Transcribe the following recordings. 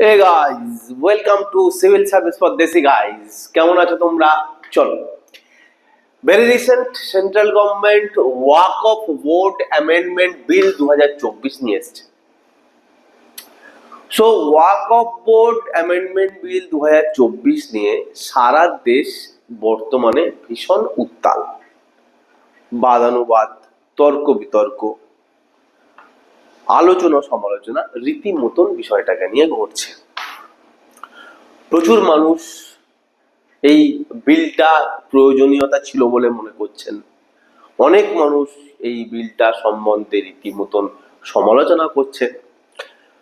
Hey guys welcome to civil service for desi guys কেমন আছো তোমরা? চলো। Very recent central government Waqf board amendment bill দু নিয়ে এসছে। So Waqf board amendment bill দু নিয়ে সারা দেশ বর্তমানে ভীষণ উত্তাল। বাদানুবাদ, তর্ক বিতর্ক আলোচনা সমালোচনা রীতিমতন বিষয়টাকে নিয়ে ঘটছে। প্রচুর মানুষ এই বিলটা প্রয়োজনীয়তা ছিল বলে মনে করছেন। অনেক মানুষ এই বিলটা সম্বন্ধে রীতিমতন সমালোচনা করছে।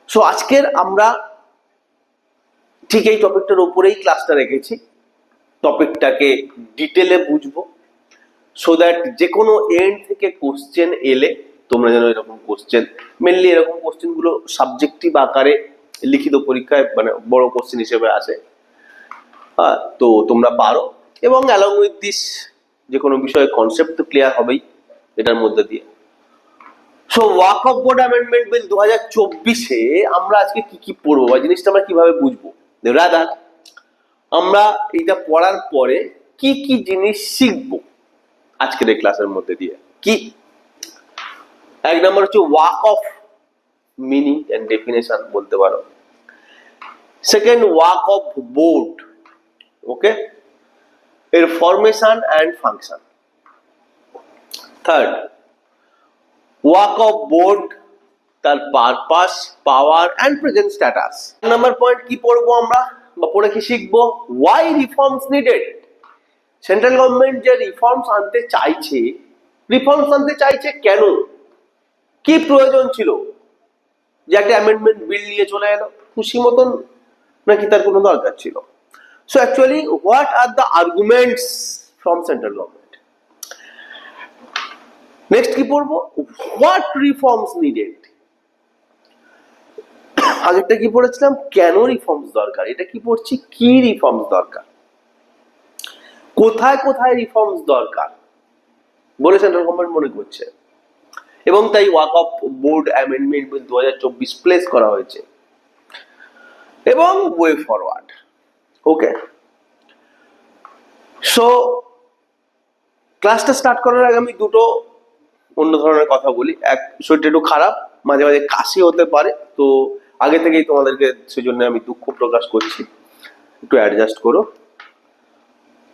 সো আজকের আমরা ঠিক এই টপিকটার উপরেই ক্লাসটা রেখেছি। টপিকটাকে ডিটেলে বুঝব। সো দ্যাট যে কোনো এন্ড থেকে কোশ্চেন এলে তোমরা যেন এরকম কোশ্চেন মেনলি এরকম কোশ্চেনগুলো সাবজেক্টিভ আকারে লিখিত পরীক্ষায় মানে বড় কোশ্চেন হিসেবে আসে। তো তোমরা পারো এবং অ্যালং উইথ দিস যে কোনো বিষয়ে কনসেপ্ট তো ক্লিয়ার হবেই এটার মধ্যে দিয়ে। So Waqf board amendment bill দু হাজার চব্বিশে আমরা আজকে কি কি পড়ব বা জিনিসটা আমরা কীভাবে বুঝব? রাদার আমরা এইটা পড়ার পরে কি কি জিনিস শিখব আজকের এই ক্লাসের মধ্যে দিয়ে? কি এক নম্বর হচ্ছে Waqf meaning and definition বলতে পারো। Second walk of board okay এর formation and function third Waqf board তার purpose power and present status number point কি পড়ব আমরা বা পড়ে কি শিখব? Why reforms needed central government যে রিফর্মস আনতে চাইছে রিফর্মস আনতে চাইছে কেন? কি প্রয়োজন ছিল? যে একটা অ্যামেন্ডমেন্ট বিল নিয়ে চলে এলো, খুশি মতন? নাকি তার কোনো দরকার ছিল? So actually what are the arguments from central government next কি পড়ব? হোয়াট রিফর্মস নিডেড আগেরটা কি পড়েছিলাম? কেন রিফর্মস দরকার? এটা কি পড়ছি? কি রিফর্মস দরকার? কোথায় কোথায় রিফর্মস দরকার? বলে সেন্ট্রাল গভর্নমেন্ট মনে করছে। এবং তাই walk of board amendment bill দু হাজার চব্বিশ প্লেস করা হয়েছে। এবং ওয়ে ফরওয়ার্ড ওকে সো ক্লাসটা স্টার্ট করার আগে আমি দুটো অন্য ধরনের কথা বলি। এক শরীরটা একটু খারাপ মাঝে মাঝে কাশি হতে পারে তো আগে থেকেই তোমাদেরকে সেজন্য আমি দুঃখ প্রকাশ করছি। একটু অ্যাডজাস্ট করো।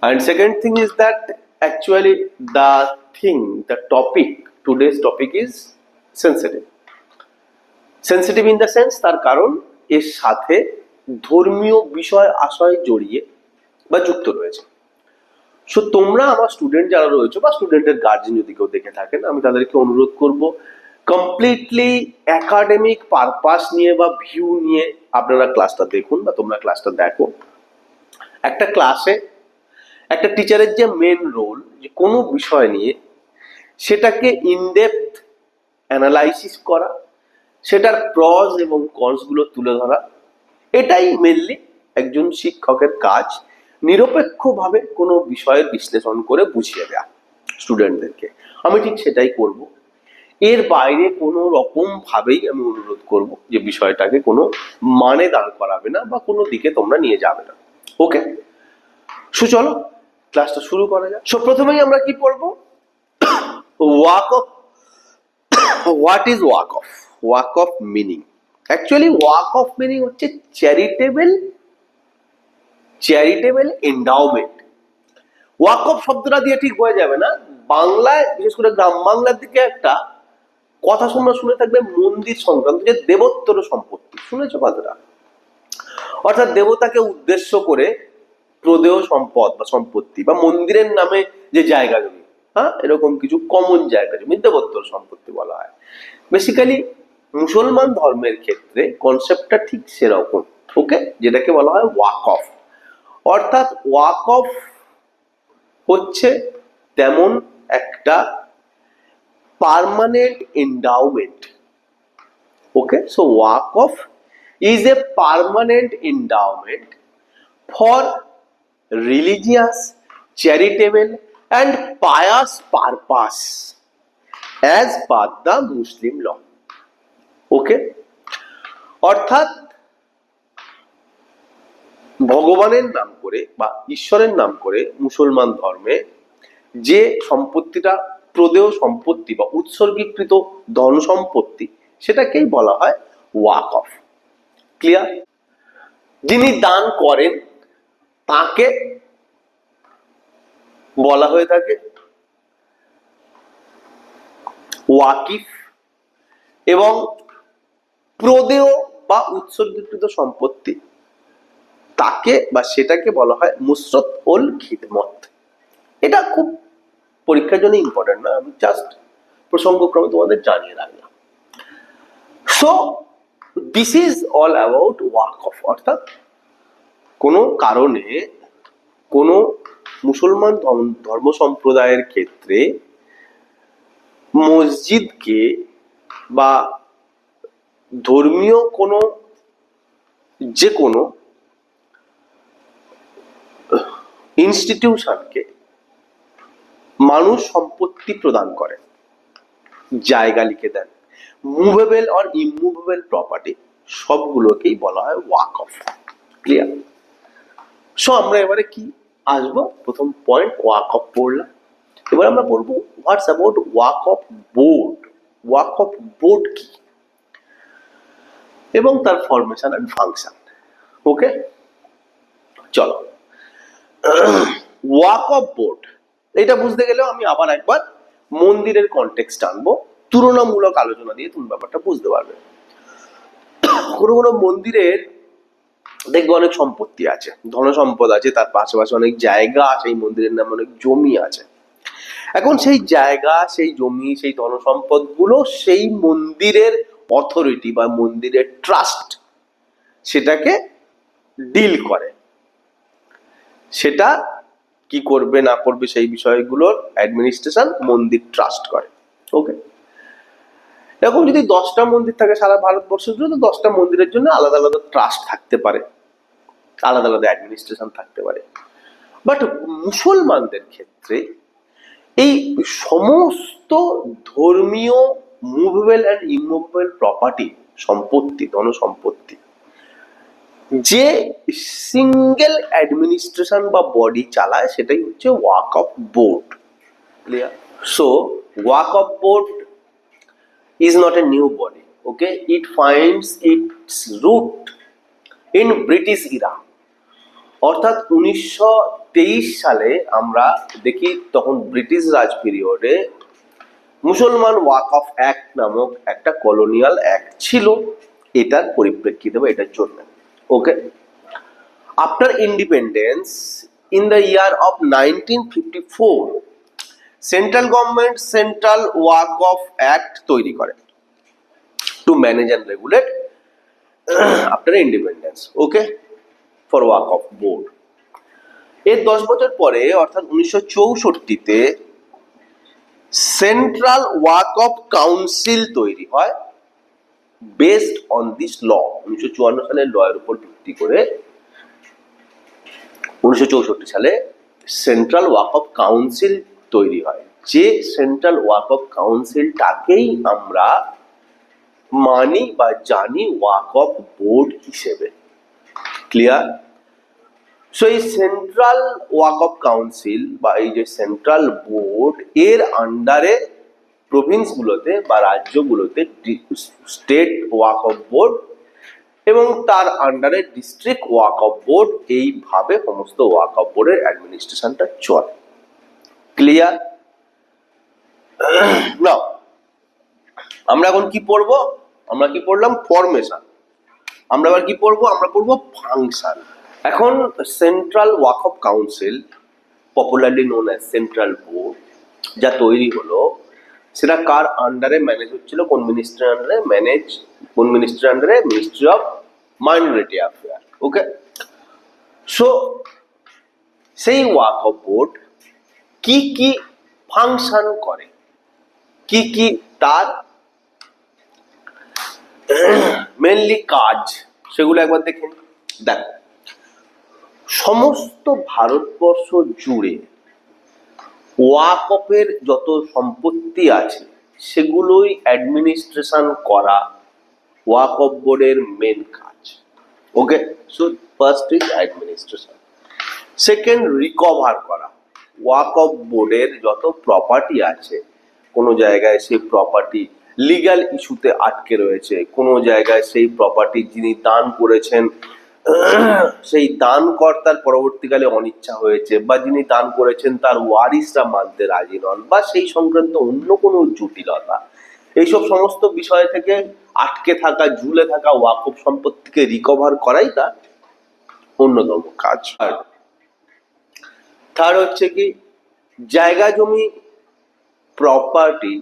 And second thing is that actually the thing the topic, today's topic is sensitive. Sensitive in the sense তার কারণ এর সাথে ধর্মীয় বিষয় আশয় জড়িয়ে বা যুক্ত রয়েছে সো তোমরা আমার স্টুডেন্ট যারা রয়েছে বা স্টুডেন্টের গার্জেন যদি কেউ দেখে থাকেন, আমি তাদেরকে অনুরোধ করব কমপ্লিটলি একাডেমিক পারপাস নিয়ে বা ভিউ নিয়ে আপনারা ক্লাসটা দেখুন বা তোমরা ক্লাসটা দেখো একটা ক্লাসে একটা টিচারের যে মেন রোল যে কোনো বিষয় নিয়ে সেটাকে ইনডেপথ অ্যানালাইসিস করা, সেটার প্রজ এবং কনসগুলো তুলে ধরা, এটাই মেনলি একজন শিক্ষকের কাজ। নিরপেক্ষভাবে কোনো বিষয়ের বিশ্লেষণ করে বুঝিয়ে দেওয়া স্টুডেন্টদেরকে আমি ঠিক সেটাই করব। এর বাইরে কোনো রকম ভাবেই আমি অনুরোধ করব যে বিষয়টাকে কোনো মানে দাঁড় করাবে না বা কোনো দিকে তোমরা নিয়ে যাবে না। ওকে সো চলো ক্লাসটা শুরু করা যাক। সো প্রথমেই আমরা কি পড়ব? Waqf what is Waqf Waqf meaning actually Waqf meaning হচ্ছে charitable charitable endowment Waqf শব্দটা দিয়ে ঠিক হয়ে যাবে না। বাংলায়, বিশেষ করে গ্রাম বাংলার দিকে একটা কথা তোমরা শুনে থাকবে মন্দির সংক্রান্ত যে দেবোত্তর সম্পত্তি। শুনেছো কথাটা? অর্থাৎ দেবতাকে উদ্দেশ্য করে প্রদেয় সম্পদ বা সম্পত্তি বা মন্দিরের নামে যে জায়গা জমি হ্যাঁ এরকম কিছু কমন জায়গা জমি দেবোত্তর সম্পত্তি বলা হয়। বেসিক্যালি মুসলমান ধর্মের ক্ষেত্রে কনসেপ্টটা ঠিক সেরকম ওকে যেটাকে বলা হয় ওয়াক অফ অর্থাৎ ওয়াক অফ হচ্ছে তেমন একটা permanent endowment okay so Waqf is a permanent endowment for religious charitable, and pious purpose, as per the Muslim law. Okay? অর্থাৎ, ভগবানের নাম করে বা ঈশ্বরের নাম করে মুসলমান ধর্মে যে সম্পত্তিটা, প্রদেয় সম্পত্তি বা উৎসর্গীকৃত ধন সম্পত্তি, সেটাকেই বলা হয় ওয়াক অফ ক্লিয়ার যিনি দান করেন, তাকে বলা হয়ে থাকে। ওয়াকিফ এবং প্রদেয় বা উৎসর্গীকৃত সম্পত্তি। তাকে বা সেটাকে বলা হয় মুসরত ওল খিদমত। এটা খুব পরীক্ষার জন্য ইম্পর্টেন্ট না, আমি জাস্ট প্রসঙ্গক্রমে তোমাদের জানিয়ে রাখলাম। So this is all about Waqf অর্থাৎ কোনো কারণে কোনো মুসলমান ধর্ম- সম্প্রদায়ের ক্ষেত্রে মসজিদকে বা ধর্মীয় কোনো যে কোনো ইনস্টিটিউশনকে মানুষ সম্পত্তি প্রদান করে। জায়গা লিখে দেন। মুভেবল আর ইমুভেবল প্রপার্টি সবগুলোকেই বলা হয় ওয়াক অফ ক্লিয়ার সো আমরা এবারে কি আসব, প্রথম পয়েন্ট ওয়াক অফ পড়লাম এবার আমরা বলব what's about Waqf board Waqf board কি? এবং তার ফরমেশন অ্যান্ড ফাংশন ওকে চলো। ওয়াক অফ বোর্ড এটা বুঝতে গেলেও আমি আবার একবার মন্দিরের কনটেক্সট আনব। তুলনামূলক আলোচনা দিয়ে তুমি ব্যাপারটা বুঝতে পারবে। কোনো কোনো মন্দিরের দেখবে অনেক সম্পত্তি আছে ধন সম্পদ আছে, তার পাশাপাশি অনেক জায়গা আছে, এই মন্দিরের নামে অনেক জমি আছে। এখন সেই জায়গা, সেই জমি, সেই ধন সম্পদগুলো সেই মন্দিরের অথরিটি বা মন্দিরের ট্রাস্ট সেটাকে ডিল করে। সেটা কি করবে, না করবে সেই বিষয়গুলোর অ্যাডমিনিস্ট্রেশন মন্দির ট্রাস্ট করে। ওকে এরকম যদি দশটা মন্দির থাকে সারা ভারতবর্ষের জন্য দশটা মন্দিরের জন্য আলাদা আলাদা ট্রাস্ট থাকতে পারে। আলাদা আলাদা অ্যাডমিনিস্ট্রেশন থাকতে পারে। বাট মুসলমানদের ক্ষেত্রে এই সমস্ত ধর্মীয় মুভেবল অ্যান্ড ইমুভেবল প্রপার্টি সম্পত্তি ধন সম্পত্তি যে সিঙ্গেল অ্যাডমিনিস্ট্রেশন বা বডি চালায়, সেটাই হচ্ছে Waqf board clear so Waqf board is not a new body okay it finds its root in British era অর্থাৎ উনিশশো তেইশ সালে আমরা দেখি তখন ব্রিটিশ রাজ পিরিয়ডে মুসলমান ওয়াক অফ অ্যাক্ট নামক একটা কলোনিয়াল অ্যাক্ট ছিল। এটার পরিপ্রেক্ষিতে বা এটার জন্য। Okay after independence in the year of nineteen fifty four central government central Waqf act তৈরি করে। To manage and regulate after independence okay for Waqf board এর দশ বছর পরে, অর্থাৎ উনিশশো চৌষট্টিতে সেন্ট্রাল ওয়াক অফ কাউন্সিল তৈরি হয় বেসড অন দিস ল উনিশশো চুয়ান্ন সালের ল এর উপর ভিত্তি করে উনিশশো চৌষট্টি সালে সেন্ট্রাল ওয়াক অফ কাউন্সিল তৈরি হয়। যে সেন্ট্রাল ওয়াক অফ কাউন্সিলটাকেই আমরা মানি বা জানি ওয়াক অফ বোর্ড হিসেবে। ক্লিয়ার সো এই সেন্ট্রাল ওয়াক অফ কাউন্সিল বা এই যে সেন্ট্রাল বোর্ড এর আন্ডারে প্রভিন্সগুলোতে বা রাজ্যগুলোতে স্টেট ওয়াক অফ বোর্ড এবং তার আন্ডারে ডিস্ট্রিক্ট ওয়াক অফ বোর্ড এইভাবে সমস্ত ওয়াক অফ বোর্ডের অ্যাডমিনিস্ট্রেশনটা চলে। ক্লিয়ার না আমরা এখন কি পড়ব? আমরা কি পড়লাম ফরমেশন আমরা আবার কি পড়ব? আমরা পড়ব ফাংশন। এখন central Waqf council popularly known as central board যা তৈরি হলো, সেটা কার আন্ডারে ম্যানেজ হচ্ছিল? কোন মিনিস্ট্রির আন্ডারে ম্যানেজ কোন মিনিস্ট্রির আন্ডারে ministry of minority affair okay so সেই ওয়াক অফ বোর্ড কি কি ফাংশন করে? কি কি তার মেনলি কাজ, সেগুলো একবার দেখে। দেখো, সমস্ত ভারতবর্ষ জুড়ে ওয়াকফের যত সম্পত্তি আছে, সেগুলোই অ্যাডমিনিস্ট্রেশন করা ওয়াকফ বোর্ডের মেন কাজ। Okay so first is administration second recover করা। ওয়াক অফ বোর্ডের যত প্রপার্টি আছে, কোনো জায়গায় সেই প্রপার্টি লিগ্যাল ইস্যুতে আটকে রয়েছে। কোনো জায়গায় সেই প্রপার্টি যিনি দান করেছেন, সেই দানকর্তার পরবর্তীকালে অনিচ্ছা হয়েছে বা যিনি দান করেছেন তার ওয়ারিসরা মানতে রাজি নন বা সেই সংক্রান্ত অন্য কোনো জটিলতা। এইসব সমস্ত বিষয় থেকে আটকে থাকা, ঝুলে থাকা ওয়াকফ সম্পত্তিকে রিকভার করাই তার অন্যতম কাজ। আর থার্ড হচ্ছে কি, জায়গা জমি প্রপার্টি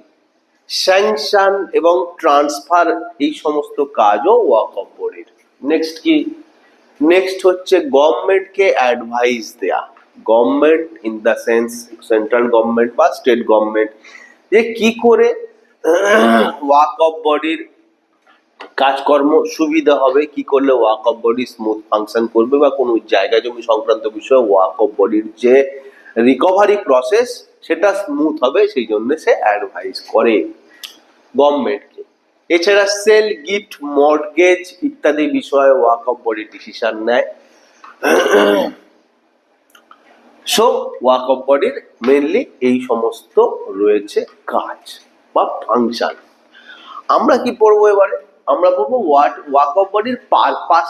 স্যাংশন এবং ট্রান্সফার এই সমস্ত কাজও ওয়াক অফ বোর্ডের নেক্সট কি? নেক্সট হচ্ছে গভর্নমেন্টকে অ্যাডভাইস দেয়া। Government in the sense central government বা স্টেট গভর্নমেন্ট যে কি করে ওয়াক অফ বডির কাজকর্ম সুবিধা হবে, কি করলে Waqf body smooth function করবে বা কোনো জায়গা জমি সংক্রান্ত বিষয়ে ওয়াক অফ বডির যে রিকভারি প্রসেস সেটা স্মুথ হবে সেই জন্য সে অ্যাডভাইস করে গভর্নমেন্টকে এছাড়া সেল গিফট মর্গেজ ইত্যাদি বিষয়ে ওয়াক অফ বডি ডিসিশন নেয়। সো ওয়াক অফ বডির মেনলি এই সমস্ত রয়েছে কাজ বা ফাংশন আমরা কি পড়ব এবারে? আমরা পড়ব ওয়াট ওয়াক অফ বডির পারপাস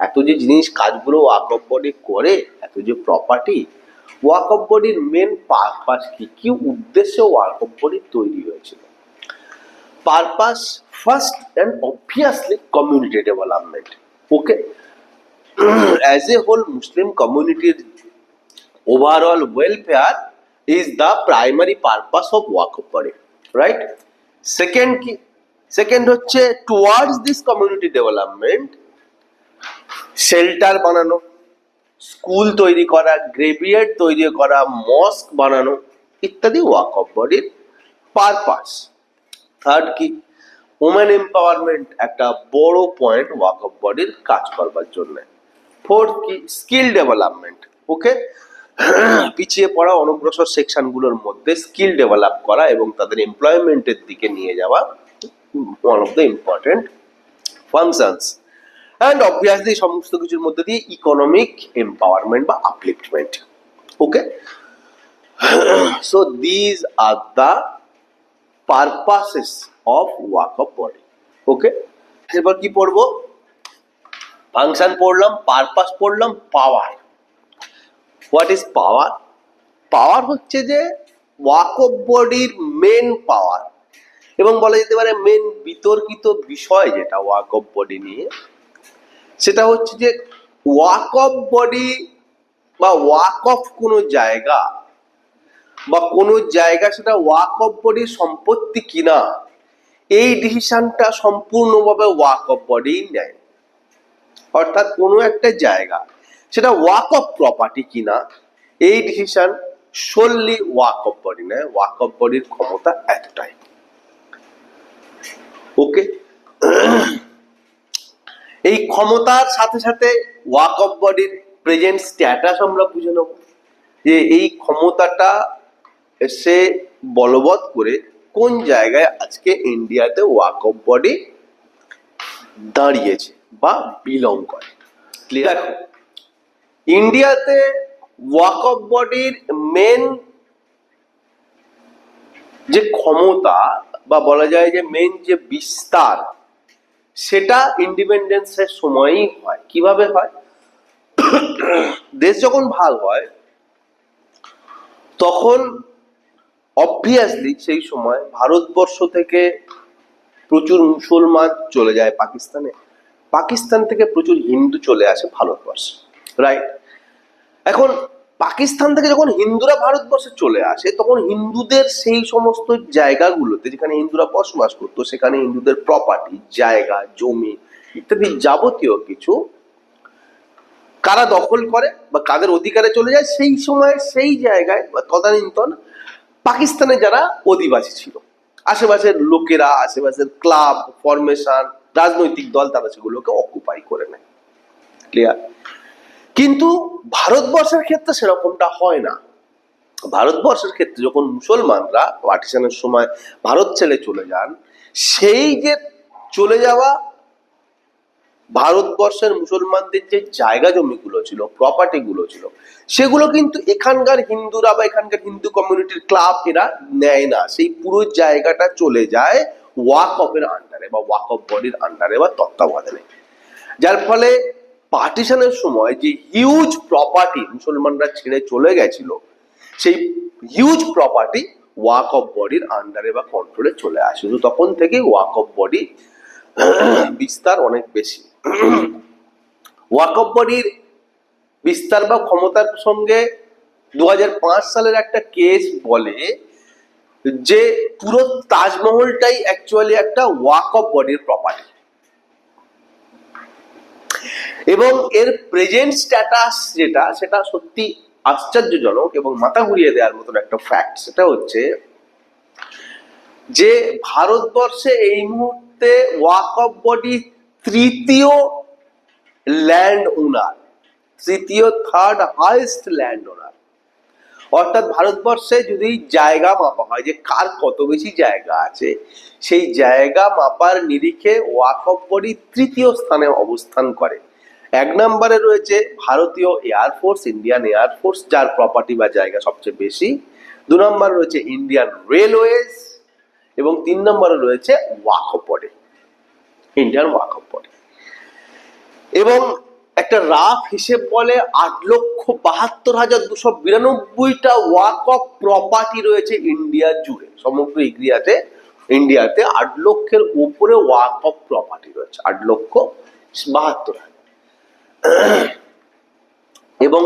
এত যে জিনিস কাজগুলো ওয়াক অফ বডি করে, এত যে প্রপার্টি ওয়াক অফ বডির মেন পারপাস কি? কি উদ্দেশ্যে ওয়াক অফ বডি তৈরি হয়েছিল? Purpose first and obviously community development okay as a whole Muslim কমিউনিটির welfare is the primary purpose of work of body, right? Second কি সেকেন্ড হচ্ছে towards this community development shelter বানানো school তৈরি করা graveyard তৈরি করা, মস্ক বানানো ইত্যাদি ওয়াক অফ বডির পারপাস। থার্ড কি? ওমেন এম্পাওয়ারমেন্ট একটা বড় পয়েন্ট ওয়াক অফ বডির কাজ করবার জন্য। ফোর্থ কি? স্কিল ডেভেলপমেন্ট ওকে পিছিয়ে পড়া অনগ্রসর সেকশনগুলোর মধ্যে স্কিল ডেভেলপ করা এবং তাদের এমপ্লয়মেন্টের দিকে নিয়ে যাওয়া one of the important functions and obviously সমস্ত কিছুর মধ্যে দিয়ে ইকোনমিক এম্পাওয়ারমেন্ট বা upliftment okay so these are the purposes of Waqf body okay এবার কি পড়ব? ফাংশন পড়লাম পারপাস পড়লাম পাওয়ার হোয়াট ইজ পাওয়ার পাওয়ার হচ্ছে যে ওয়াক অফ বডির মেন পাওয়ার এবং বলা যেতে পারে মেন বিতর্কিত বিষয় যেটা ওয়াক অফ বডি নিয়ে। সেটা হচ্ছে যে ওয়াক অফ বডি বা ওয়াক অফ কোনো জায়গা বা কোনো জায়গা সেটা ওয়াক অফ বডির সম্পত্তি কিনা, এই ডিসিশনটা সম্পূর্ণভাবে ওয়াক অফ বডি নেয়। অর্থাৎ কোনো একটা জায়গা, সেটা ওয়াক অফ প্রপার্টি কিনা, এই decision solely Waqf body নেয় ওয়াক অফ বডির ক্ষমতা এতটাই। ওকে এই ক্ষমতার সাথে সাথে ওয়াক অফ বডির প্রেজেন্ট স্ট্যাটাস আমরা বুঝে নেব। যে এই ক্ষমতাটা সে বলবৎ করে কোন জায়গায় আজকে ইন্ডিয়াতে ওয়াক অফ বডি দাঁড়িয়েছে বা বিলং করে। ক্লিয়ার দেখো ইন্ডিয়াতে ওয়াক অফ বডির মেন যে ক্ষমতা বা বলা যায় যে মেন যে বিস্তার সেটা ইন্ডিপেন্ডেন্সের সময়ই হয়। কীভাবে হয়? দেশ যখন ভালো হয়, তখন অবভিয়াসলি সেই সময় ভারতবর্ষ থেকে প্রচুর মুসলমান চলে যায় পাকিস্তানে। পাকিস্তান থেকে প্রচুর হিন্দু চলে আসে ভারতবর্ষে রাইট এখন পাকিস্তান থেকে যখন হিন্দুরা ভারতবর্ষে চলে আসে, তখন হিন্দুদের সেই সমস্ত জায়গাগুলোতে যেখানে হিন্দুরা বসবাস করতো, সেখানে হিন্দুদের প্রপার্টি জায়গা, জমি ইত্যাদি যাবতীয় কিছু কারা দখল করে বা কাদের অধিকারে চলে যায়, সেই সময় সেই জায়গায় বা তদানীন্তন পাকিস্তানে যারা অধিবাসী ছিল। আশেপাশের লোকেরা, আশেপাশের ক্লাব ফরমেশন রাজনৈতিক দল, তারা সেগুলোকে অকুপাই করে নেয়। ক্লিয়ার কিন্তু ভারতবর্ষের ক্ষেত্রে সেরকমটা হয় না। ভারতবর্ষের ক্ষেত্রে যখন মুসলমানরা পার্টিশনের সময় ভারত ছেড়ে চলে যান, সেই যে চলে যাওয়া ভারতবর্ষের মুসলমানদের যে জায়গা জমিগুলো ছিল প্রপার্টি গুলো ছিল, সেগুলো কিন্তু এখানকার হিন্দুরা বা এখানকার হিন্দু কমিউনিটির ক্লাব এরা নেয় না। সেই পুরো জায়গাটা চলে যায় ওয়াক অফের আন্ডারে বা ওয়াক অফ বডির আন্ডারে বা তত্ত্বাবধানে। যার ফলে পার্টিশনের সময় যে হিউজ প্রপার্টি মুসলমানরা ছেড়ে চলে গেছিল, সেই হিউজ প্রপার্টি ওয়াক অফ বডির আন্ডারে বা কন্ট্রোলে চলে আসে। তো তখন থেকে ওয়াক অফ বডি বিস্তার অনেক বেশি। ওয়াক অফ বডির বিস্তার বা ক্ষমতার সঙ্গে দু হাজার পাঁচ সালের একটা কেস বলে যে পুরো তাজমহলটাই অ্যাকচুয়ালি একটা ওয়াক অফ বডির প্রপার্টি এবং এর প্রেজেন্ট স্ট্যাটাস যেটা, সেটা সত্যি আশ্চর্যজনক এবং মাথা ঘুরিয়ে দেওয়ার মতন একটা ফ্যাক্ট সেটা হচ্ছে যে ভারতবর্ষে এই মুহূর্তে ওয়াক অফ বডি তৃতীয় ল্যান্ড ওনার তৃতীয় থার্ড হাইস্ট ল্যান্ড ওনার অর্থাৎ ভারতবর্ষে যদি জায়গা মাপা হয় যে কার কত বেশি জায়গা আছে, সেই জায়গা মাপার নিরিখে ওয়াক অফ বডি তৃতীয় স্থানে অবস্থান করে। এক নম্বরে রয়েছে ভারতীয় air force Indian air force যার প্রপার্টি বা জায়গা সবচেয়ে বেশি। দু নম্বরে রয়েছে ইন্ডিয়ান রেলওয়েজ এবং তিন নম্বরে রয়েছে Waqf body Indian Waqf body এবং একটা রাফ হিসেব বলে আট লক্ষ বাহাত্তর হাজার দুশো বিরানব্বইটা ওয়াক অফ প্রপার্টি রয়েছে ইন্ডিয়া জুড়ে। সমগ্র ইন্ডিয়াতে ইন্ডিয়াতে আট লক্ষের উপরে ওয়াক অফ প্রপার্টি রয়েছে, আট লক্ষ বাহাত্তর হাজার। এবং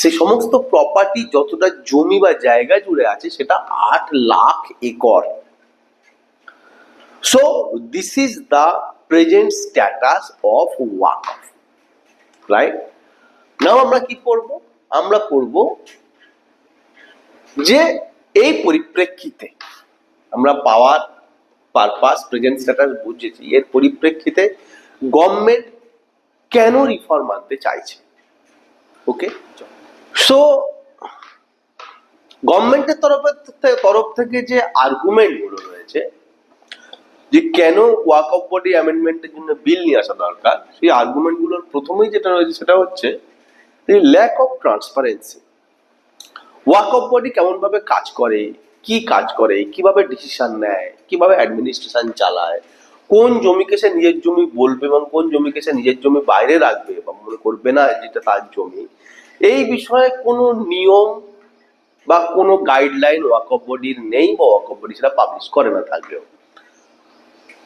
সেই সমস্ত প্রপার্টি যতটা জমি বা জায়গা জুড়ে আছে, সেটা আট lakh acre. So this is the present status of Waqf right now আমরা কি করব? আমরা করব যে এই পরিপ্রেক্ষিতে আমরা পাওয়ার পারপাস প্রেজেন্ট স্ট্যাটাস বুঝেছি। এর পরিপ্রেক্ষিতে গভর্নমেন্ট কেন রিফর্ম আনতে চাইছে? ওকে সো গভর্নমেন্টের তরফের তরফ থেকে যে আর্গুমেন্টগুলো রয়েছে যে কেন ওয়াক অফ বডি অ্যামেন্ডমেন্টের জন্য বিল নিয়ে আসা দরকার, সেই আর্গুমেন্টগুলোর প্রথমেই যেটা রয়েছে সেটা হচ্ছে lack of transparency Waqf body কেমন ভাবে কাজ করে, কি কাজ করে, কীভাবে ডিসিশন নেয়, কীভাবে অ্যাডমিনিস্ট্রেশন চালায়, কোন জমিকে সে নিজের জমি বলবে এবং কোন জমিকে সে নিজের জমি বাইরে রাখবে বা মনে করবে না যেটা তার জমি, এই বিষয়ে কোনো নিয়ম বা কোনো গাইডলাইন ওয়াক অফ বডির নেই বা ওয়াক অফ বডি সেটা পাবলিশ করে না থাকলেও।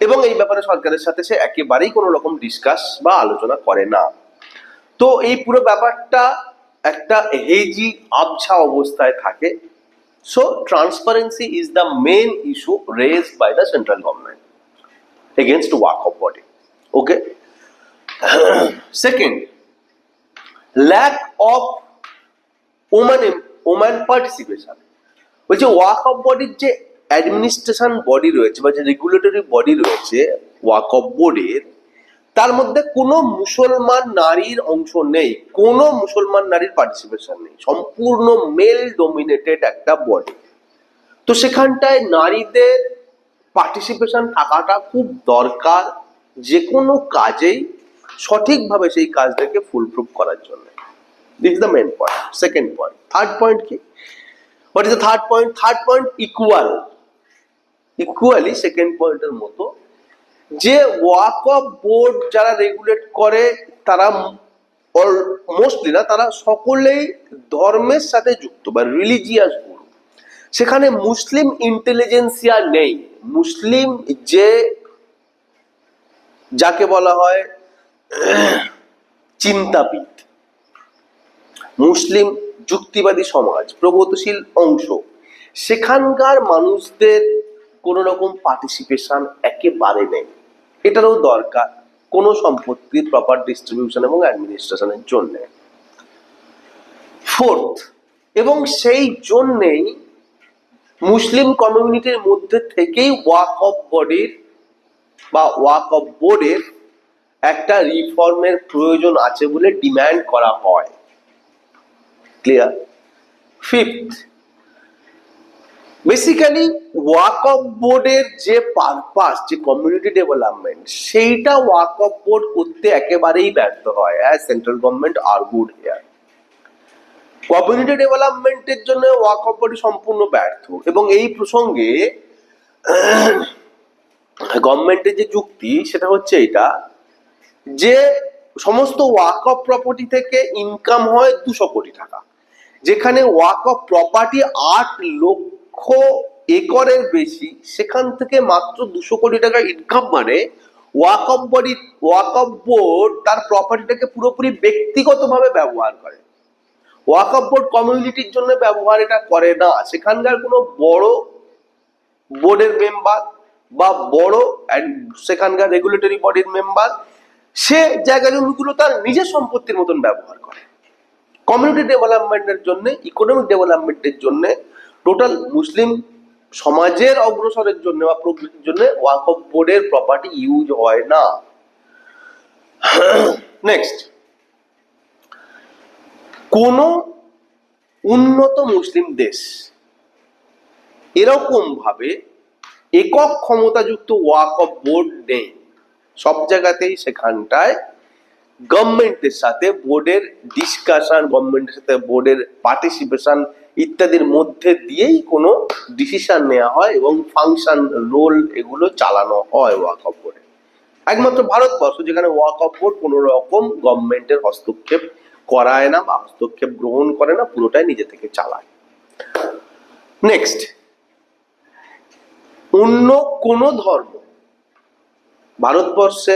এবং এই ব্যাপারে সরকারের সাথে সে একেবারেই কোনো রকম ডিসকাস বা আলোচনা করে না। তো এই পুরো ব্যাপারটা একটা হেজি আবছা অবস্থায় থাকে। So transparency is the main issue raised by the central government against work of body. Okay? Second, lack of woman woman participation বলছে ওয়াক অফ বডির যে অ্যাডমিনিস্ট্রেশন বডি রয়েছে বা যে রেগুলেটরি বডি রয়েছে ওয়াক অফ বোর্ডের তার মধ্যে কোনো মুসলমান নারীর অংশ নেই, কোনো মুসলমান নারীর পার্টিসিপেশন নেই, সম্পূর্ণ মেল ডোমিনেটেড একটা বডি তো সেখানটায় নারীদের পার্টিসিপেশন থাকাটা খুব দরকার যে কোনো কাজেই সঠিকভাবে সেই কাজটাকে ফুলপ্রুফ করার জন্য। This the main point second point third point কি? What is the third point third point equal equally second পয়েন্টের মতো, যে ওয়াক অফ বোর্ড যারা রেগুলেট করে, তারা মোস্টলি না, তারা সকলেই ধর্মের সাথে যুক্ত বা রিলিজিয়াস গুরু সেখানে মুসলিম ইন্টেলিজেন্সিয়া নেই। মুসলিম যে যাকে বলা হয় চিন্তাবিদ। মুসলিম যুক্তিবাদী সমাজ, প্রগতিশীল অংশ। সেখানকার মানুষদের কোনো রকম পার্টিসিপেশন একেবারে নেই। এটারও দরকার কোনো সম্পত্তির প্রপার ডিস্ট্রিবিউশন এবং অ্যাডমিনিস্ট্রেশনের জন্য। ফোর্থ এবং সেই জন্যেই মুসলিম কমিউনিটির মধ্যে থেকেই ওয়াক অফ বডির বা ওয়াক অফ বোর্ডের একটা রিফর্মের প্রয়োজন আছে বলে ডিমান্ড করা হয়। Clear fifth basically walk of বোর্ডের যে পারপাস যে কমিউনিটি ডেভেলপমেন্ট সেইটা ওয়াক অফ বোর্ড করতে একেবারেই ব্যর্থ হয় as central government are good here community ডেভেলপমেন্টের জন্য ওয়াক অফ বোর্ড সম্পূর্ণ ব্যর্থ এবং এই প্রসঙ্গে গভর্নমেন্টের যে যুক্তি, সেটা হচ্ছে এটা যে সমস্ত ওয়াক অফ প্রপার্টি থেকে ইনকাম হয় দুশো কোটি টাকা। যেখানে ওয়াক অফ প্রপার্টি আট লক্ষ একরের বেশি, সেখান থেকে মাত্র দুশো কোটি টাকা ইনকাম মানে Waqf body Waqf board তার প্রপার্টিটাকে পুরোপুরি ব্যক্তিগতভাবে ব্যবহার করে। ওয়াক বোর্ড কমিউনিটির জন্য ব্যবহার এটা করে না। সেখানকার কোনো বড় বোর্ডের মেম্বার বা বড় সেখানকার রেগুলেটরি বডির মেম্বার সে জায়গা জমিগুলো তার নিজের সম্পত্তির মতন ব্যবহার করে। কমিউনিটি ডেভেলপমেন্টের জন্য ইকোনমিক ডেভেলপমেন্টের জন্য টোটাল মুসলিম সমাজের অগ্রসরের জন্য বা প্রকৃতির জন্য ওয়াক অফ বোর্ডের প্রপার্টি ইউজ হয় না। নেক্সট কোন উন্নত মুসলিম দেশ এরকম ভাবে একক ক্ষমতাযুক্ত ওয়াক অফ বোর্ড নেই। সব জায়গাতেই সেখানটায় গভর্নমেন্টের সাথে বোর্ডের ডিসকাশন গভর্নমেন্টের সাথে বোর্ডের পার্টিসিপেশন ইত্যাদির মধ্যে দিয়েই কোনো ডিসিশন নেওয়া হয় এবং ফাংশন রোল এগুলো চালানো হয় ওয়াক অফ বোর্ডে একমাত্র ভারতবর্ষ যেখানে ওয়াক অফ বোর্ড কোনো রকম গভর্নমেন্টের হস্তক্ষেপ করায় না বা হস্তক্ষেপ গ্রহণ করে না, পুরোটাই নিজে থেকে চালায়। নেক্সট অন্য কোন ধর্ম, ভারতবর্ষে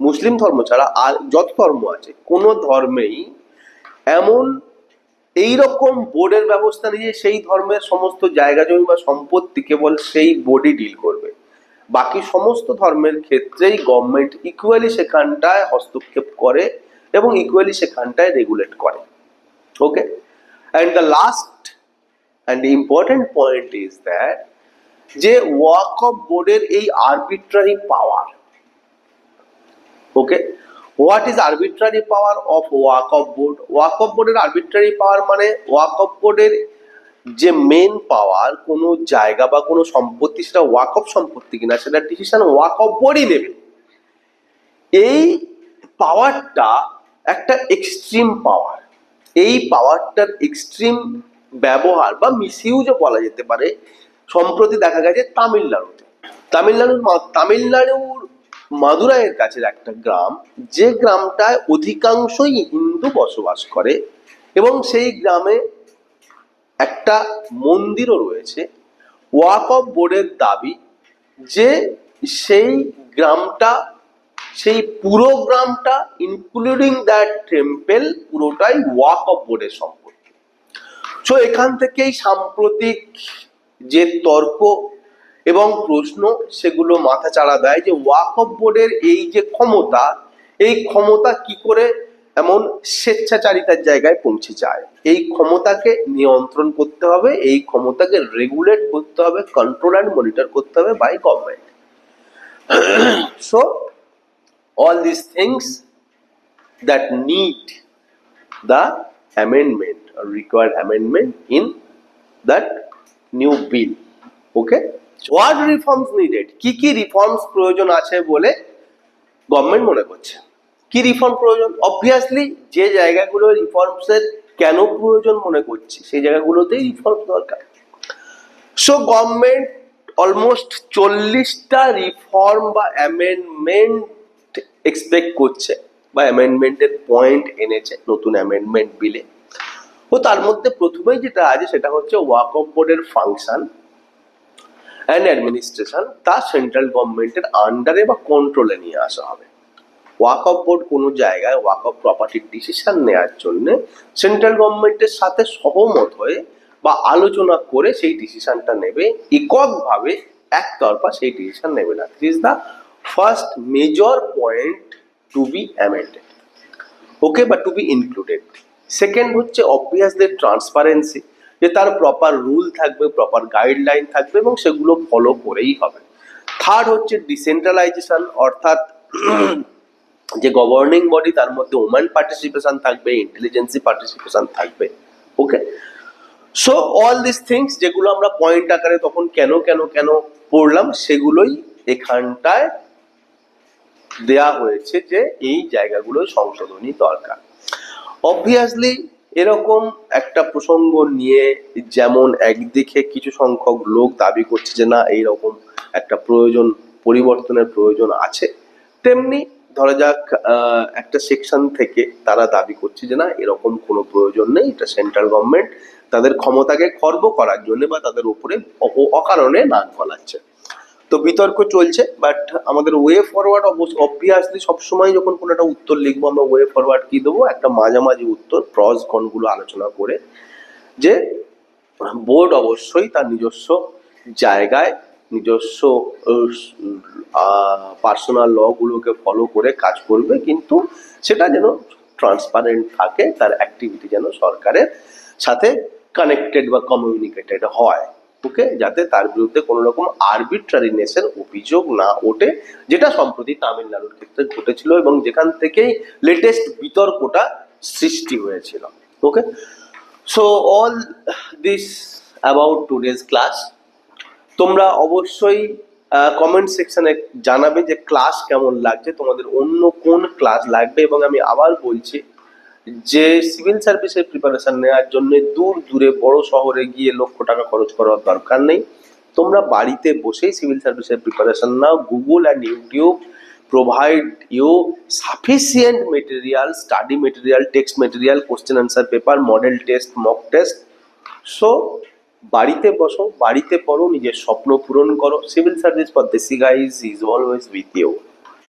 মুসলিম ধর্ম ছাড়া আর যত ধর্ম আছে, কোন ধর্মেই এমন এই রকম বোর্ডের ব্যবস্থা নিয়ে সেই ধর্মের সমস্ত জায়গা জমি বা সম্পত্তি কেবল সেই বোর্ডই ডিল করবে। বাকি সমস্ত ধর্মের ক্ষেত্রেই গভর্নমেন্ট ইকুয়ালি সেখানটায় হস্তক্ষেপ করে এবং ইকুয়ালি সেখানটায় রেগুলেট করে। Okay and the last and important point is that যে ওয়াক অফ বোর্ডের এই arbitrary power okay what is arbitrary power of Waqf board Waqf বোর্ডের আরবিট্রারি পাওয়ার মানে ওয়াক অফ বোর্ডের যে মেন পাওয়ার কোনো জায়গা বা কোনো সম্পত্তি, সেটা ওয়াক অফ সম্পত্তি কিনা, সেটা ডিসিশন ওয়াক অফ বোর্ডই নেবে। এই পাওয়ারটা একটা এক্সট্রিম পাওয়ার এই পাওয়ারটার এক্সট্রিম ব্যবহার বা মিসইউজও বলা যেতে পারে, সম্প্রতি দেখা গেছে তামিলনাড়ুতে। তামিলনাড়ুর তামিলনাড়ুর মাদুরাইয়ের কাছে একটা গ্রাম, যে গ্রামটায় অধিকাংশই হিন্দু বসবাস করে এবং সেই গ্রামে একটা মন্দিরও রয়েছে। ওয়াক অফ বোর্ডের দাবি যে সেই গ্রামটা, সেই পুরো গ্রামটা ইনক্লুডিং দ্যাট টেম্পেল পুরোটাই ওয়াক অফ বোর্ডের সম্পর্কে সো এখান থেকেই সাম্প্রতিক যে তর্ক এবং প্রশ্ন সেগুলো মাথা চাড়া দেয় যে ওয়াক অফ বোর্ডের এই যে ক্ষমতা, এই ক্ষমতা কি করে এমন স্বেচ্ছাচারিতার জায়গায় পৌঁছে যায়? এই ক্ষমতাকে নিয়ন্ত্রণ করতে হবে, এই ক্ষমতাকে রেগুলেট করতে হবে কন্ট্রোল অ্যান্ড মনিটর করতে হবে by government so all this things that need the amendment or amendment in that new bill bill okay reforms needed কি কি রিফর্মস প্রয়োজন আছে বলে গভর্নমেন্ট মনে করছে? কি রিফর্ম প্রয়োজন? অবভিয়াসলি যে জায়গাগুলো রিফর্মস এর কেন প্রয়োজন মনে করছি, সেই জায়গাগুলোতেই রিফর্ম দরকার। সো গভর্নমেন্ট অলমোস্ট চল্লিশটা রিফর্ম বা অ্যামেন্ডমেন্ট এক্সপেক্ট করছে বা অ্যামেন্ডমেন্টের পয়েন্ট এনেছে, নতুন অ্যামেন্ডমেন্ট বিলে ও তার মধ্যে প্রথমেই যেটা আছে, সেটা হচ্ছে ওয়াক অফ বোর্ডের ফাংশন অ্যান্ড অ্যাডমিনিস্ট্রেশন তা সেন্ট্রাল গভর্নমেন্টের আন্ডারে বা কন্ট্রোলে নিয়ে আসা হবে। ওয়াক অফ বোর্ড কোনো জায়গায় ওয়াক অফ প্রপার্টির ডিসিশন নেওয়ার জন্য সেন্ট্রাল গভর্নমেন্টের সাথে সহমত হয়ে বা আলোচনা করে সেই ডিসিশনটা নেবে, এককভাবে একতরফা সেই ডিসিশন নেবে না। This is the first major point to be amended okay বা টু বি ইনক্লুডেড সেকেন্ড হচ্ছে অবভিয়াসলি ট্রান্সপারেন্সি যে তার প্রপার রুল থাকবে প্রপার গাইডলাইন থাকবে এবং সেগুলো ফলো করেই হবে। থার্ড হচ্ছে ডিসেন্ট্রালাইজেশন অর্থাৎ যে গভর্নিং বডি তার মধ্যে ওম্যান পার্টিসিপেশন থাকবে ইন্টেলিজেন্সি পার্টিসিপেশন থাকবে okay so all this things যেগুলো আমরা পয়েন্ট আকারে তখন কেন কেন কেন পড়লাম, সেগুলোই এখানটায় দেয়া হয়েছে যে এই জায়গাগুলো সংশোধনী দরকার। অবভিয়াসলি এরকম একটা প্রসঙ্গ নিয়ে যেমন একদিকে কিছু সংখ্যক লোক দাবি করছে যে, না, এইরকম একটা প্রয়োজন, পরিবর্তনের প্রয়োজন আছে। তেমনি ধরা যাক একটা সেকশন থেকে তারা দাবি করছে যে, না, এরকম কোনো প্রয়োজন নেই। এটা সেন্ট্রাল গভর্নমেন্ট তাদের ক্ষমতাকে খর্ব করার জন্য বা তাদের উপরে অকারণে নাক গলাচ্ছে। তো বিতর্ক চলছে বাট আমাদের ওয়ে ফরওয়ার্ড অবভিয়াসলি সবসময় যখন কোনো একটা উত্তর লিখব, আমরা ওয়ে ফরওয়ার্ড কি দেবো? একটা মাঝামাঝি উত্তর প্রজ কনগুলো আলোচনা করে যে বোর্ড অবশ্যই তার নিজস্ব জায়গায়, নিজস্ব পার্সোনাল লগুলোকে ফলো করে কাজ করবে, কিন্তু সেটা যেন ট্রান্সপারেন্ট থাকে, তার অ্যাক্টিভিটি যেন সরকারের সাথে কানেক্টেড বা কমিউনিকেটেড হয়। ওকে যাতে তার বিরুদ্ধে কোনো রকম আরবিট্রারিনেসের অভিযোগ না ওঠে, যেটা সম্প্রতি তামিলনাড়ুর ক্ষেত্রে ঘটেছিল এবং যেখান থেকেই লেটেস্ট বিতর্কটা সৃষ্টি হয়েছিল। Okay so all this about today's class তোমরা অবশ্যই কমেন্ট সেকশনে জানাবে যে ক্লাস কেমন লাগছে, তোমাদের অন্য কোন ক্লাস লাগবে এবং আমি আবার বলছি যে সিভিল সার্ভিসের প্রিপারেশন নেওয়ার জন্য দূর দূরে বড় শহরে গিয়ে লক্ষ টাকা খরচ করার দরকার নেই। তোমরা বাড়িতে বসেই সিভিল সার্ভিসের preparation now Google and YouTube provide you sufficient material study material text material question answer paper model test mock test so বাড়িতে বসো, বাড়িতে পড়ো, নিজের স্বপ্ন পূরণ করো। Civil service for desi guys is always with you